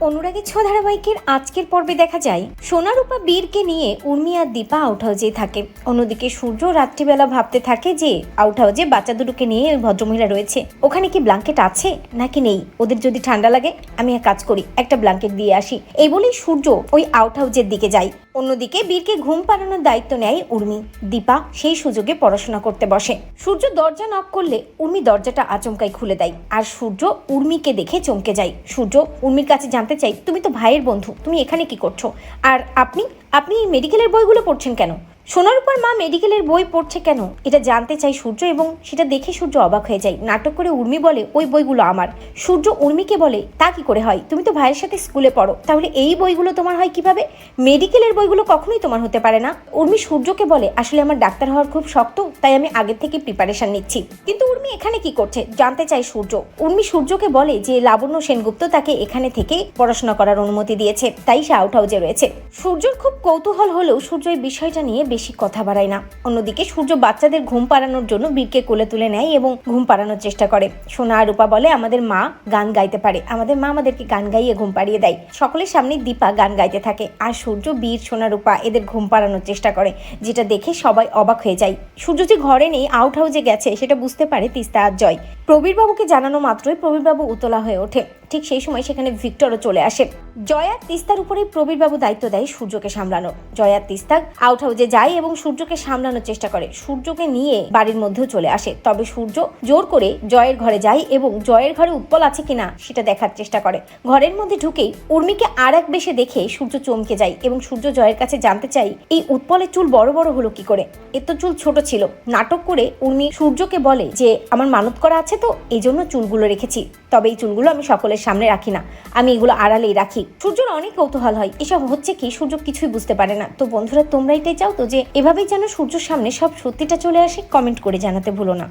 অনুরাগী ছ ধারাবাহিকের আজকের পর্বে দেখা যায়, সোনারূপা বীরকে নিয়ে উর্মি আর দীপা আউট হাউজেই থাকে। অন্যদিকে সূর্য রাত্রিবেলা ভাবতে থাকে যে আউট হাউজে বাচ্চা দুটোকে নিয়ে ওই ভদ্রমহিলা রয়েছে। ওখানে কি ব্ল্যাঙ্কেট আছে? নাকি নেই? ওদের যদি ঠান্ডা লাগে, আমি এক কাজ করি, একটা ব্ল্যাঙ্কেট দিয়ে আসি। এই বলেই সূর্য ওই আউট হাউজের দিকে যায়। অন্যদিকে বীরকে ঘুম পাড়ানোর দায়িত্ব নেয় উর্মি। দীপা সেই সুযোগে পড়াশোনা করতে বসে। সূর্য দরজা নক করলে উর্মি দরজাটা আচমকাই খুলে দেয়। আর সূর্য উর্মিকে দেখে চমকে যায়। সূর্য উর্মির কাছে জানতে চাই, তুমি তো ভাইয়ের বন্ধু, তুমি এখানে কি করছ? আর আপনি আপনি মেডিকেলের বইগুলো পড়ছেন কেন? সোনার উপর মা মেডিকেলের বই পড়ছে কেন? এটা জানতে চাই সূর্য এবং সেটা দেখে সূর্য অবাক হয়ে যায়। নাটক করে উর্মি বলে, ওই বইগুলো আমার। সূর্য উর্মিকে বলে, তা কি করে হয়? তুমি তো ভাইয়ের সাথে স্কুলে পড়ো। তাহলে এই বইগুলো তোমার হয় কীভাবে? মেডিকেলের বইগুলো কখনোই তোমার হতে পারে না। উর্মি সূর্যকে বলে, আসলে আমার ডাক্তার হওয়ার খুব শক্ত, তাই আমি আগে থেকে প্রিপারেশন নিচ্ছি। কিন্তু উর্মি এখানে কি করছে? জানতে চাই সূর্য। উর্মি সূর্যকে বলে যে, লাবণ্য সেনগুপ্ত তাকে এখানে থেকে পড়াশোনা করার অনুমতি দিয়েছে, তাই সে আউট হাউজে রয়েছে। সূর্যর খুব কৌতূহল হলেও সূর্য এই বিষয়টা নিয়ে বেশি কথা বাড়ায় না। অন্যদিকে সূর্য বাচ্চাদের ঘুম পাড়ানোর জন্য বীরকে কোলে তুলে নেয় এবং ঘুম পাড়ানোর চেষ্টা করে। সোনা আর রূপা বলে, আমাদের মা গান গাইতে পারে। আমাদের মা আমাদেরকে গান গাইয়ে ঘুম পাড়িয়ে দেয়। সকলের সামনে দীপা গান গাইতে থাকে। আর সূর্য, বীর, সোনা, রূপা এদের ঘুম পাড়ানোর চেষ্টা করে, যেটা দেখে সবাই অবাক হয়ে যায়। সূর্য যে ঘরে নেই, আউট হাউজে গেছে, সেটা বুঝতে পারে তিস্তা আর জয়। প্রবীরবাবুকে জানানো মাত্রই প্রবীরবাবু উতলা হয়ে ওঠে। ঠিক সেই সময় সেখানে ভিক্টরও চলে আসে। জয়া তিস্তার উপরে প্রবীরবাবু দায়িত্ব দেয় সূর্যকে সামলানো। জয়া তিস্তা আউট হাউজে যায় এবং সূর্যকে সামলানোর চেষ্টা করে। সূর্যকে নিয়ে বাড়ির মধ্যেও চলে আসে। তবে সূর্য জোর করে জয়ের ঘরে যায় এবং জয়ের ঘরে উৎপল আছে কিনা সেটা দেখার চেষ্টা করে। ঘরের মধ্যে ঢুকেই উর্মিকে আর এক বেশে দেখে সূর্য চমকে যায় এবং সূর্য জয়ের কাছে জানতে চাই এই উৎপলের চুল বড় বড় হলো কি করে? এর তো চুল ছোট ছিল। নাটক করে উর্মি সূর্যকে বলে যে, আমার মানত করা আছে তো এই জন্য চুলগুলো রেখেছি। তবে এই চুলগুলো আমি সকলের সামনে রাখি না। আমি এগুলো আড়ালেই রাখি। সূর্যর অনেক কৌতূহল হয়। এসব হচ্ছে কি? সূর্য কিছুই বুঝতে পারে না। তো বন্ধুরা, তোমরা এটাই চাও তো যে, এভাবেই যেন সূর্যর সামনে সব সত্যিটা চলে আসে? কমেন্ট করে জানাতে ভুলো না।